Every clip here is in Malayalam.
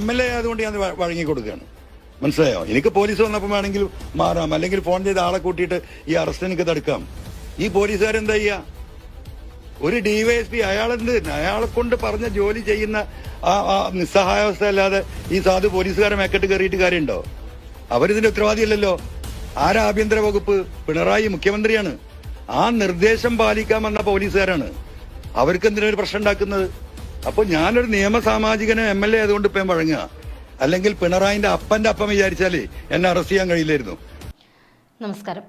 എം എൽ എ ആയതുകൊണ്ട് ഞാൻ വഴങ്ങി കൊടുക്കുകയാണ് മനസ്സിലായോ? എനിക്ക് പോലീസ് വന്നപ്പോൾ വേണമെങ്കിൽ മാറാം. അല്ലെങ്കിൽ ഫോൺ ചെയ്ത് ആളെ കൂട്ടിയിട്ട് ഈ അറസ്റ്റ് എനിക്ക് തടുക്കാം. ഈ പോലീസുകാരെന്താ ചെയ്യ? ഒരു ഡിവൈഎസ്പി അയാളെന്ത്? അയാളെ കൊണ്ട് പറഞ്ഞ ജോലി ചെയ്യുന്ന ആ നിസ്സഹായാവസ്ഥ അല്ലാതെ ഈ സാധു പോലീസുകാരെ മേക്കെട്ട് കയറിയിട്ട് കാര്യമുണ്ടോ? അവരിതിന്റെ ഉത്തരവാദിയല്ലല്ലോ. ആരാ ആഭ്യന്തര വകുപ്പ്? പിണറായി മുഖ്യമന്ത്രിയാണ്. ആ നിർദ്ദേശം പാലിക്കാൻ വന്ന പോലീസുകാരാണ്. അവർക്ക് എന്തിനാണ് പ്രശ്നം ഉണ്ടാക്കുന്നത്? അപ്പൊ ഞാനൊരു നിയമസാമാജികനും എം എൽ എ ആയതുകൊണ്ട് ഇപ്പം വഴങ്ങുക. അല്ലെങ്കിൽ പിണറായിന്റെ അപ്പന്റെ അപ്പം വിചാരിച്ചാലേ എന്നെ അറസ്റ്റ് ചെയ്യാൻ കഴിയില്ലായിരുന്നു. നമസ്കാരം.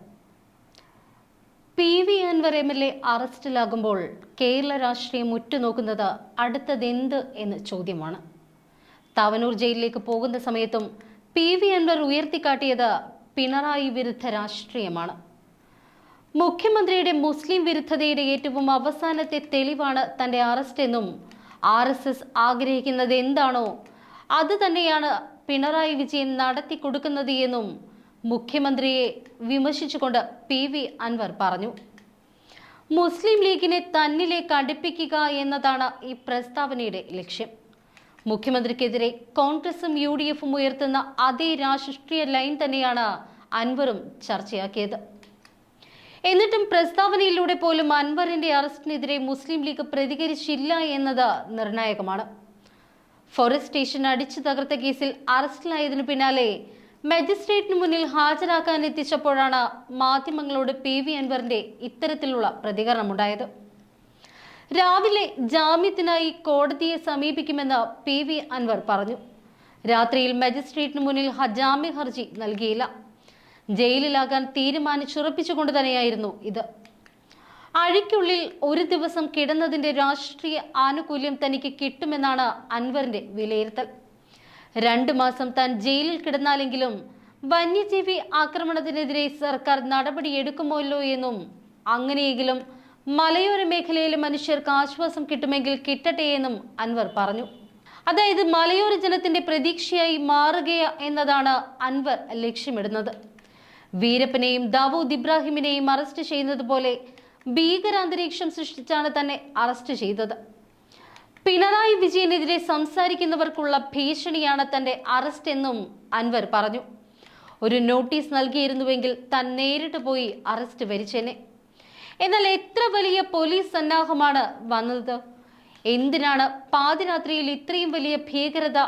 P V Anvar M L A അറസ്റ്റിലാകുമ്പോൾ Kerala രാഷ്ട്രീയം ഉറ്റുനോക്കുന്നത് അടുത്തതെന്ത് എന്ന് ചോദ്യമാണ്. താവനൂർ ജയിലിലേക്ക് പോകുന്ന സമയത്തും പി വി അൻവർ ഉയർത്തിക്കാട്ടിയത് പിണറായി വിരുദ്ധ രാഷ്ട്രീയമാണ്. മുഖ്യമന്ത്രിയുടെ മുസ്ലിം വിരുദ്ധതയുടെ ഏറ്റവും അവസാനത്തെ തെളിവാണ് തന്റെ അറസ്റ്റ് എന്നും ആർ എസ് എസ് ആഗ്രഹിക്കുന്നത് എന്താണോ അത് തന്നെയാണ് പിണറായി വിജയൻ നടത്തി കൊടുക്കുന്നത് എന്നും മുഖ്യമന്ത്രിയെ വിമർശിച്ചുകൊണ്ട് പി വി അൻവർ പറഞ്ഞു. മുസ്ലിം ലീഗിനെ തന്നിലെ കടുപ്പിക്കുക എന്നതാണ് ഈ പ്രസ്താവനയുടെ ലക്ഷ്യം. മുഖ്യമന്ത്രിക്കെതിരെ കോൺഗ്രസും യു ഡി എഫും ഉയർത്തുന്ന അതേ രാഷ്ട്രീയ ലൈൻ തന്നെയാണ് അൻവറും ചർച്ചയാക്കിയത്. എന്നിട്ടും പ്രസ്താവനയിലൂടെ പോലും അൻവറിന്റെ അറസ്റ്റിനെതിരെ മുസ്ലിം ലീഗ് പ്രതികരിച്ചില്ല എന്നത് നിർണായകമാണ്. ഫോറസ്റ്റ് സ്റ്റേഷൻ അടിച്ചു തകർത്ത കേസിൽ അറസ്റ്റിലായതിനു പിന്നാലെ മജിസ്ട്രേറ്റിന് മുന്നിൽ ഹാജരാക്കാൻ എത്തിച്ചപ്പോഴാണ് മാധ്യമങ്ങളോട് പി വി അൻവറിന്റെ ഇത്തരത്തിലുള്ള പ്രതികരണമുണ്ടായത് രാവിലെ ജാമ്യത്തിനായി കോടതിയെ സമീപിക്കുമെന്ന് പി വി അൻവർ പറഞ്ഞു. രാത്രിയിൽ മജിസ്ട്രേറ്റിന് മുന്നിൽ ജാമ്യ ഹർജി നൽകിയില്ല. ജയിലിലാകാൻ തീരുമാനിച്ചുറപ്പിച്ചുകൊണ്ട് തന്നെയായിരുന്നു ഇത്. അഴിക്കുള്ളിൽ ഒരു ദിവസം കിടന്നതിന്റെ രാഷ്ട്രീയ ആനുകൂല്യം തനിക്ക് കിട്ടുമെന്നാണ് അൻവറിന്റെ വിലയിരുത്തൽ. രണ്ടു മാസം താൻ ജയിലിൽ കിടന്നാലെങ്കിലും വന്യജീവി ആക്രമണത്തിനെതിരെ സർക്കാർ നടപടി നടപടിയെടുക്കുമല്ലോ എന്നും അങ്ങനെയെങ്കിലും മലയോര മേഖലയിലെ മനുഷ്യർക്ക് ആശ്വാസം കിട്ടുമെങ്കിൽ കിട്ടട്ടെ എന്നും അൻവർ പറഞ്ഞു. അതായത് മലയോര ജനത്തിന്റെ പ്രതീക്ഷയായി മാറുക എന്നതാണ് അൻവർ ലക്ഷ്യമിടുന്നത്. വീരപ്പനെയും ദാവൂദ് ഇബ്രാഹിമിനെയും അറസ്റ്റ് ചെയ്യുന്നത് പോലെ ഭീകരാന്തരീക്ഷം സൃഷ്ടിച്ചാണ് തന്നെ അറസ്റ്റ് ചെയ്തത്. പിണറായി വിജയനെതിരെ സംസാരിക്കുന്നവർക്കുള്ള ഭീഷണിയാണ് തന്റെ അറസ്റ്റ് എന്നും അൻവർ പറഞ്ഞു. ഒരു നോട്ടീസ് നൽകിയിരുന്നുവെങ്കിൽ താൻ നേരിട്ട് പോയി അറസ്റ്റ് വരിച്ചേനെ. എന്നാൽ എത്ര വലിയ പോലീസ് സന്നാഹമാണ് വന്നത്? എന്തിനാണ് പാതിരാത്രിയിൽ ഇത്രയും വലിയ ഭീകരത?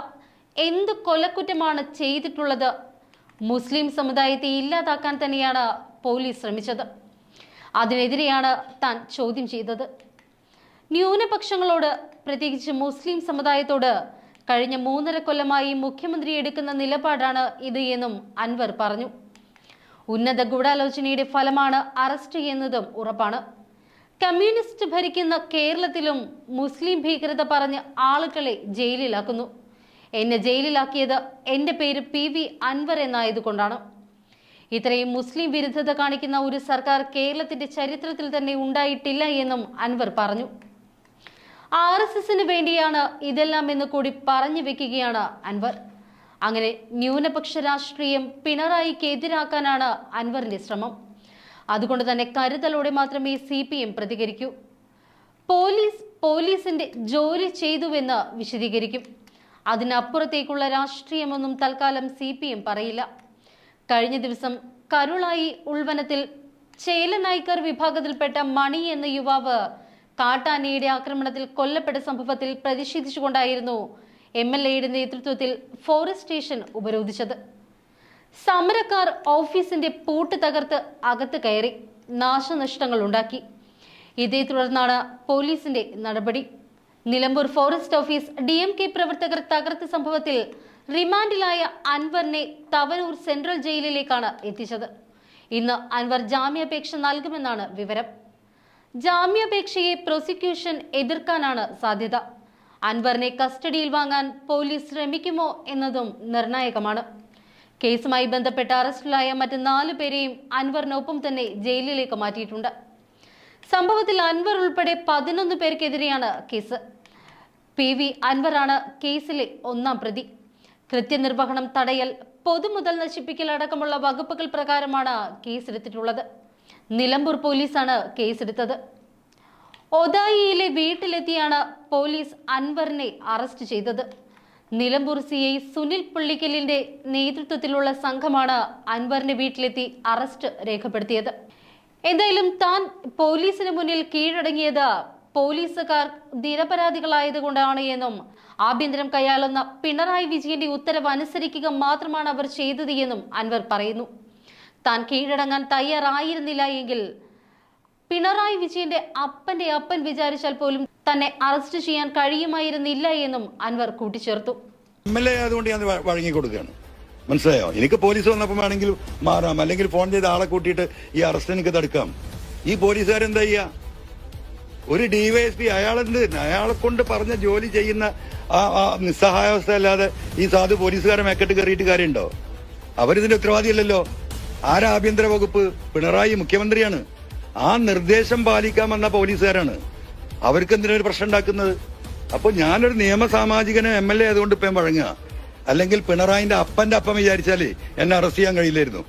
എന്ത് കൊലക്കുറ്റമാണ് ചെയ്തിട്ടുള്ളത്? മുസ്ലിം സമുദായത്തെ ഇല്ലാതാക്കാൻ തന്നെയാണ് പോലീസ് ശ്രമിച്ചത്. അതിനെതിരെയാണ് താൻ ചോദ്യം ചെയ്തത്. ന്യൂനപക്ഷങ്ങളോട് പ്രത്യേകിച്ച് മുസ്ലിം സമുദായത്തോട് കഴിഞ്ഞ മൂന്നര കൊല്ലമായി മുഖ്യമന്ത്രി എടുക്കുന്ന നിലപാടാണ് ഇത് എന്നും അൻവർ പറഞ്ഞു. ഉന്നത ഗൂഢാലോചനയുടെ ഫലമാണ് അറസ്റ്റ് എന്നതും ഉറപ്പാണ്. കമ്മ്യൂണിസ്റ്റ് ഭരിക്കുന്ന കേരളത്തിലും മുസ്ലിം ഭീകരത പറഞ്ഞ് ആളുകളെ ജയിലിലാക്കുന്നു. എന്നെ ജയിലിലാക്കിയത് എന്റെ പേര് പി വി അൻവർ എന്നായതുകൊണ്ടാണ്. ഇത്രയും മുസ്ലിം വിരുദ്ധത കാണിക്കുന്ന ഒരു സർക്കാർ കേരളത്തിന്റെ ചരിത്രത്തിൽ തന്നെ ഉണ്ടായിട്ടില്ല എന്നും അൻവർ പറഞ്ഞു. ആർ എസ് എസിന് വേണ്ടിയാണ് ഇതെല്ലാം എന്ന് കൂടി പറഞ്ഞു വെക്കുകയാണ് അൻവർ. അങ്ങനെ ന്യൂനപക്ഷ രാഷ്ട്രീയം പിണറായിക്ക് എതിരാക്കാനാണ് അൻവറിന്റെ ശ്രമം. അതുകൊണ്ട് തന്നെ കരുതലോടെ മാത്രമേ സി പി എം പ്രതികരിക്കൂ. പോലീസ് പോലീസിന്റെ ജോലി ചെയ്തുവെന്ന് വിശദീകരിക്കും. അതിനപ്പുറത്തേക്കുള്ള രാഷ്ട്രീയമൊന്നും തൽക്കാലം സി പി എം പറയില്ല. കഴിഞ്ഞ ദിവസം കരുളായി ഉൾവനത്തിൽ ചേലനായ്ക്കർ വിഭാഗത്തിൽപ്പെട്ട മണി എന്ന യുവാവ് കാട്ടാനയുടെ ആക്രമണത്തിൽ കൊല്ലപ്പെട്ട സംഭവത്തിൽ പ്രതിഷേധിച്ചുകൊണ്ടായിരുന്നു എം എൽ എയുടെ നേതൃത്വത്തിൽ ഫോറസ്റ്റ് സ്റ്റേഷൻ ഉപരോധിച്ചത്. സമരക്കാർ ഓഫീസിന്റെ പൂട്ട് തകർത്ത് അകത്ത് കയറി നാശനഷ്ടങ്ങൾ ഉണ്ടാക്കി ഇതേ തുടർന്നാണ് പോലീസിന്റെ നടപടി. Nilambur forest office D M K പ്രവർത്തകർ തകർത്ത സംഭവത്തിൽ റിമാൻഡിലായ അൻവറിനെ തവനൂർ സെൻട്രൽ ജയിലിലേക്കാണ് എത്തിച്ചത്. ഇന്ന് അൻവർ ജാമ്യാപേക്ഷ നൽകുമെന്നാണ് വിവരം. ജാമ്യാപേക്ഷയെ പ്രോസിക്യൂഷൻ എതിർക്കാനാണ് സാധ്യത. അൻവറിനെ കസ്റ്റഡിയിൽ വാങ്ങാൻ പോലീസ് ശ്രമിക്കുമോ എന്നതും നിർണായകമാണ്. കേസുമായി ബന്ധപ്പെട്ട് അറസ്റ്റിലായ മറ്റ് നാലു പേരെയും അൻവറിനൊപ്പം തന്നെ ജയിലിലേക്ക് മാറ്റിയിട്ടുണ്ട്. സംഭവത്തിൽ അൻവർ ഉൾപ്പെടെ പതിനൊന്ന് പേർക്കെതിരെയാണ് കേസ്. പി വി അൻവറാണ് കേസിലെ ഒന്നാം പ്രതി. കൃത്യനിർവഹണം തടയൽ പൊതുമുതൽ നശിപ്പിക്കൽ അടക്കമുള്ള വകുപ്പുകൾ പ്രകാരമാണ് കേസെടുത്തിട്ടുള്ളത്. നിലമ്പൂർ പോലീസാണ് കേസെടുത്തത്. ഒതായിയിലെ വീട്ടിലെത്തിയാണ് പോലീസ് അൻവറിനെ അറസ്റ്റ് ചെയ്തത്. നിലമ്പൂർ സി ഐ സുനിൽ പുള്ളിക്കലിന്റെ നേതൃത്വത്തിലുള്ള സംഘമാണ് അൻവറിന്റെ വീട്ടിലെത്തി അറസ്റ്റ് രേഖപ്പെടുത്തിയത്. എന്തായാലും താൻ പോലീസിന് മുന്നിൽ കീഴടങ്ങിയത് പോലീസുകാർ നിരപരാധികളായതുകൊണ്ടാണ് എന്നും ആഭ്യന്തരം കൈയാളുന്ന പിണറായി വിജയന്റെ ഉത്തരവ് അനുസരിക്കുക മാത്രമാണ് അവർ ചെയ്തത് എന്നും അൻവർ പറയുന്നു. താൻ കീഴടങ്ങാൻ തയ്യാറായിരുന്നില്ല എങ്കിൽ പിണറായി വിജയന്റെ അപ്പന്റെ അപ്പൻ വിചാരിച്ചാൽ പോലും തന്നെ അറസ്റ്റ് ചെയ്യാൻ കഴിയുമായിരുന്നില്ല എന്നും അൻവർ കൂട്ടിച്ചേർത്തു. കൊടുക്കുകയാണ് മനസ്സിലായോ? എനിക്ക് പോലീസ് വന്നപ്പോൾ വേണമെങ്കിൽ മാറാം. അല്ലെങ്കിൽ ഫോൺ ചെയ്ത് ആളെ കൂട്ടിയിട്ട് ഈ അറസ്റ്റ് എനിക്ക് തടുക്കാം ഈ പോലീസുകാരെന്താ ചെയ്യാ? ഒരു ഡിവൈഎസ്പി അയാളെന്ത് അയാളെ കൊണ്ട് പറഞ്ഞ ജോലി ചെയ്യുന്ന ആ നിസ്സഹായാവസ്ഥ അല്ലാതെ ഈ സാധു പോലീസുകാരെ മേക്കെട്ട് കയറിയിട്ട് കാര്യമുണ്ടോ? അവരിതിന്റെ ഉത്തരവാദിയല്ലല്ലോ. ആരാ ആഭ്യന്തര വകുപ്പ്? പിണറായി മുഖ്യമന്ത്രിയാണ്. ആ നിർദ്ദേശം പാലിക്കാൻ വന്ന പോലീസുകാരാണ്. അവർക്ക് എന്തിനാ ഒരു പ്രശ്നം ഉണ്ടാക്കുന്നത്? അപ്പൊ ഞാനൊരു നിയമസാമാജികനെ എം എൽ എ ആയതുകൊണ്ട് ഇപ്പം വഴങ്ങുക. അല്ലെങ്കിൽ പിണറായിന്റെ അപ്പന്റെ അപ്പം വിചാരിച്ചാലേ എന്നെ അറസ്റ്റ് ചെയ്യാൻ കഴിയില്ലായിരുന്നു.